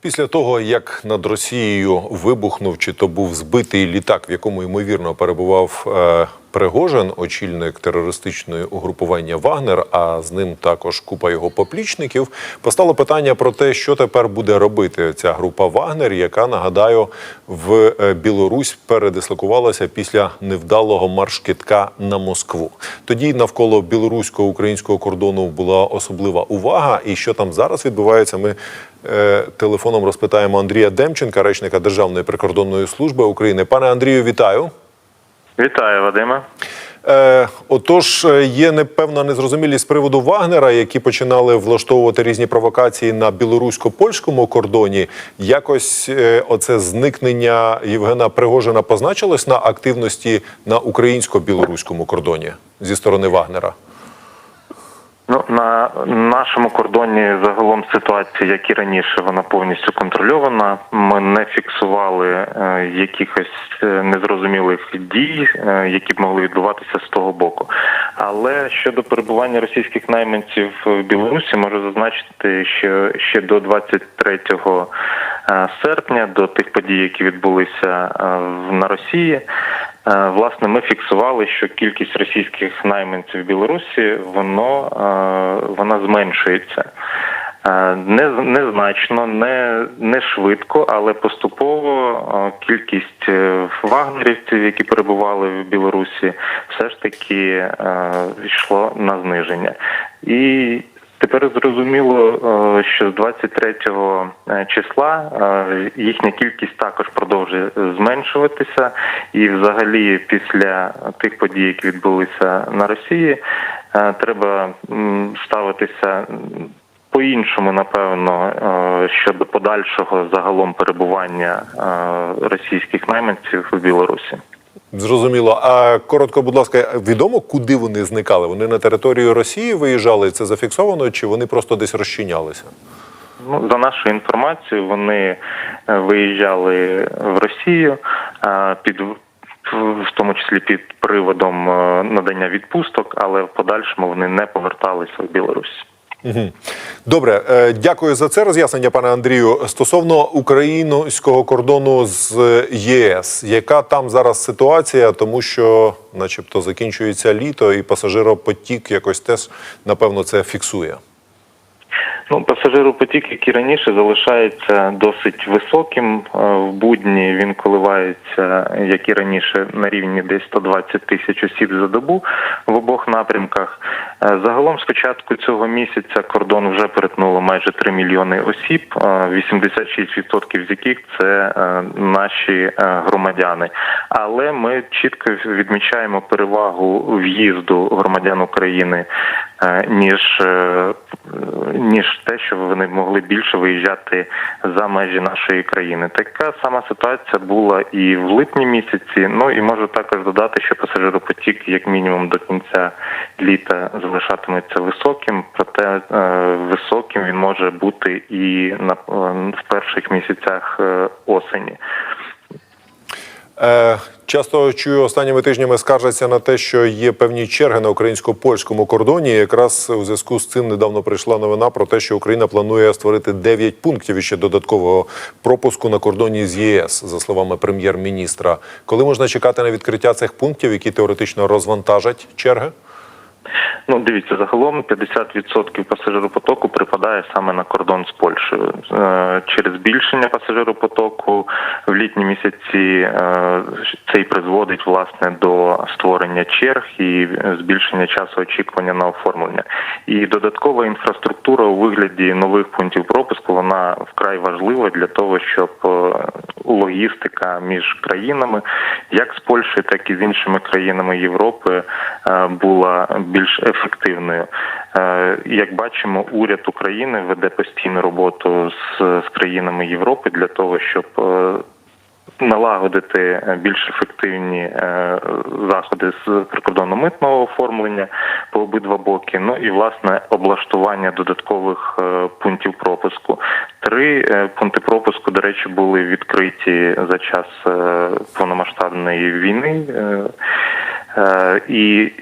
Після того, як над Росією вибухнув чи то був збитий літак, в якому ймовірно перебував е, Пригожин, очільник терористичної угрупування Вагнер, а з ним також купа його поплічників, постало питання про те, що тепер буде робити ця група Вагнер, яка нагадаю в е, Білорусь передислокувалася після невдалого марш-китка на Москву. Тоді навколо білорусько-українського кордону була особлива увага. І що там зараз відбувається, ми е, телефоном розпитаємо Андрія Демченка, речника Державної прикордонної служби України. Пане Андрію, вітаю. Вітаю, Вадиме. Е, отож, е, є непевна незрозумілість з приводу Вагнера, які починали влаштовувати різні провокації на білорусько-польському кордоні. Якось е, оце зникнення Євгена Пригожина позначилось на активності на українсько-білоруському кордоні зі сторони Вагнера. Ну на нашому кордоні загалом ситуація, як і раніше, вона повністю контрольована. Ми не фіксували е, якихось е, незрозумілих дій, е, які б могли відбуватися з того боку. Але щодо перебування російських найманців в Білорусі, можу зазначити, що ще до 23 е, серпня, до тих подій, які відбулися е, на Росії. Е, Власне, ми фіксували, що кількість російських найманців в Білорусі воно е, вона зменшується. Е, Не незначно, не, не швидко, але поступово кількість вагнерівців, які перебували в Білорусі, все ж таки йшло на зниження. І Тепер зрозуміло, е, що з 23 числа е, їхня кількість також продовжує зменшуватися, і взагалі після тих подій, які відбулися на Росії, е, треба ставитися по-іншому, напевно, е, щодо подальшого загалом перебування е, російських найманців у Білорусі. Зрозуміло. А коротко, будь ласка, відомо, куди вони зникали? Вони на територію Росії виїжджали? Це зафіксовано, чи вони просто десь розчинялися? Ну, за нашою інформацією, вони е, виїжджали в Росію е, під в тому числі під приводом е, надання відпусток, але в подальшому вони не поверталися в Білорусь. Добре, е, дякую за це роз'яснення, пане Андрію. Стосовно українського кордону з ЄС, яка там зараз ситуація, тому що, начебто, закінчується літо, і пасажиропотік якось теж напевно це фіксує. Ну, пасажиропотік, як і раніше, залишається досить високим. Е, В будні він коливається, як і раніше, на рівні десь 120 тисяч осіб за добу в обох напрямках. Е, Загалом, з початку цього місяця, кордон вже перетнуло майже 3 мільйони осіб, е, 86% з яких це е, наші е, громадяни. Але ми чітко відмічаємо перевагу в'їзду громадян України е, ніж е, ніж те, що вони могли більше виїжджати за межі нашої країни. Така сама ситуація була і в липні місяці. Ну і можу також додати, що пасажиропотік, як мінімум, до кінця літа залишатиметься високим, проте е, високим він може бути і на е, в перших місяцях е, осені. Е, часто чую останніми тижнями скаржаться на те, що є певні черги на українсько-польському кордоні. Якраз у зв'язку з цим недавно прийшла новина про те, що Україна планує створити 9 пунктів іще додаткового пропуску на кордоні з ЄС, за словами прем'єр-міністра. Коли можна чекати на відкриття цих пунктів, які теоретично розвантажать черги? Ну, дивіться, загалом 50% пасажиропотоку припадає саме на кордон з Польщею. Е, Через збільшення пасажиропотоку в літні місяці е, це і призводить власне до створення черг і збільшення часу очікування на оформлення. І додаткова інфраструктура у вигляді нових пунктів пропуску вона вкрай важлива для того, щоб е, логістика між країнами, як з Польщею, так і з іншими країнами Європи, була більш ефективною. Е, Як бачимо, уряд України веде постійну роботу з, з країнами Європи для того, щоб е, налагодити е, більш ефективні е, заходи з прикордонно-митного оформлення по обидва боки. Ну і власне облаштування додаткових е, пунктів пропуску. Три е, пункти пропуску, до речі, були відкриті за час е, повномасштабної війни. Е, І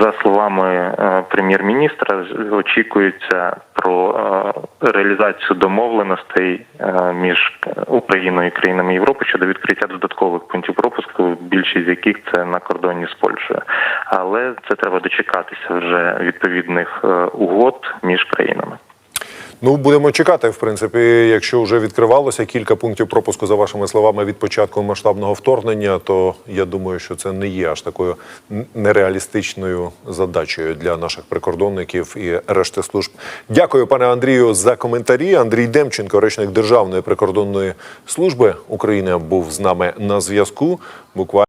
За словами е, прем'єр-міністра, очікується про е, реалізацію домовленостей між Україною і країнами Європи щодо відкриття додаткових пунктів пропуску, більшість з яких це на кордоні з Польщею. Але це треба дочекатися вже відповідних угод між країнами. Ну, будемо чекати. В принципі, якщо вже відкривалося кілька пунктів пропуску, за вашими словами, від початку масштабного вторгнення, то я думаю, що це не є аж такою нереалістичною задачею для наших прикордонників і решти служб. Дякую, пане Андрію, за коментарі. Андрій Демченко, речник Державної прикордонної служби України, був з нами на зв'язку. Буквально.